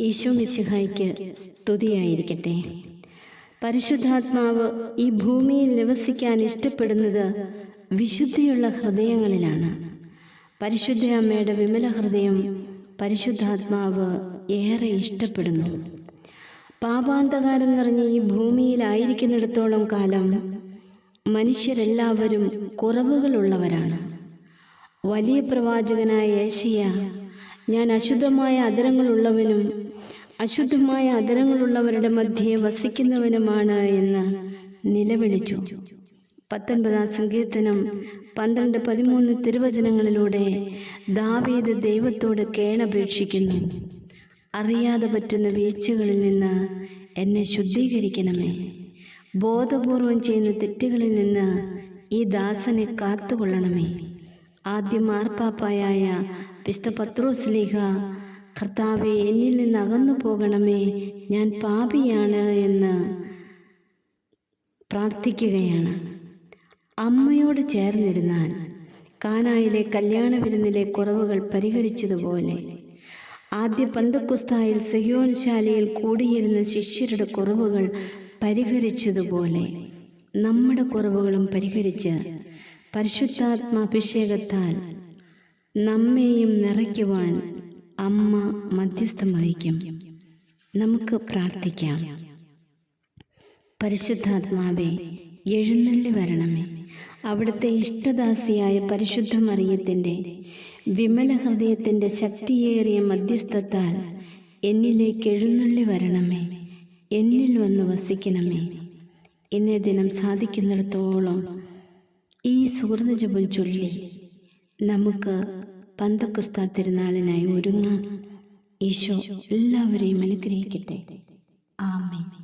ഈശോ മിശിഹായ്ക്ക് സ്തുതിയായിരിക്കട്ടെ. പരിശുദ്ധാത്മാവ് ഈ ഭൂമിയിൽ നിവസിക്കാൻ ഇഷ്ടപ്പെടുന്നത് വിശുദ്ധിയുള്ള ഹൃദയങ്ങളിലാണ്. പരിശുദ്ധ അമ്മയുടെ വിമല ഹൃദയം പരിശുദ്ധാത്മാവ് ഏറെ ഇഷ്ടപ്പെടുന്നു. പാപാന്തകാരം നിറഞ്ഞ ഈ ഭൂമിയിലായിരിക്കുന്നിടത്തോളം കാലം മനുഷ്യരെല്ലാവരും കുറവുകളുള്ളവരാണ്. വലിയ പ്രവാചകനായ ഏശിയ ഞാൻ അശുദ്ധമായ അതരങ്ങളുള്ളവനും അശുദ്ധമായ അതരങ്ങളുള്ളവരുടെ മധ്യേ വസിക്കുന്നവനുമാണ് എന്ന് നിലവിളിച്ചു. പത്തൊൻപതാം സങ്കീർത്തനം പന്ത്രണ്ട് പതിമൂന്ന് തിരുവചനങ്ങളിലൂടെ ദാവീദ് ദൈവത്തോട് കേണപേക്ഷിക്കുന്നു. അറിയാതെ പറ്റുന്ന വീഴ്ചകളിൽ നിന്ന് എന്നെ ശുദ്ധീകരിക്കണമേ. ബോധപൂർവം ചെയ്യുന്ന തെറ്റുകളിൽ നിന്ന് ഈ ദാസനെ കാത്തുകൊള്ളണമേ. ആദ്യം മാർപ്പാപ്പായായ വിശുദ്ധ പത്രോസ്ലീഹ കർത്താവെ എന്നിൽ നിന്ന് അകന്നു പോകണമേ ഞാൻ പാപിയാണ് എന്ന് പ്രാർത്ഥിക്കുകയാണ്. അമ്മയോട് ചേർന്നിരുന്നാൽ കാനായിലെ കല്യാണ വിരുന്നിലെ കുറവുകൾ പരിഹരിച്ചതുപോലെ ആദ്യ പന്തക്കുസ്തായിൽ സഹ്യോൻശാലയിൽ കൂടിയിരുന്ന ശിഷ്യരുടെ കുറവുകൾ പരിഹരിച്ചതുപോലെ നമ്മുടെ കുറവുകളും പരിഹരിച്ച് പരിശുദ്ധാത്മാഭിഷേകത്താൽ നമ്മെയും നിറയ്ക്കുവാൻ അമ്മ മധ്യസ്ഥം വഹിക്കും. നമുക്ക് പ്രാർത്ഥിക്കാം. പരിശുദ്ധാത്മാവെ എഴുന്നള്ളി വരണമേ. അവിടുത്തെ ഇഷ്ടദാസിയായ പരിശുദ്ധ മറിയത്തിന്റെ വിമല ഹൃദയത്തിന്റെ ശക്തിയേറിയ മധ്യസ്ഥത്താൽ എന്നിലേക്ക് എഴുന്നള്ളി വരണമേ. എന്നിൽ വന്ന് വസിക്കണമേ. ഇന്നേ ദിനം സാധിക്കുന്നിടത്തോളം ഈ സുഹൃത ജപം ചൊല്ലി നമുക്ക് പന്തക്കുസ്താ തിരുനാളിനായി ഒരുങ്ങാം ഈശോ എല്ലാവരെയും അനുഗ്രഹിക്കട്ടെ. ആമേൻ.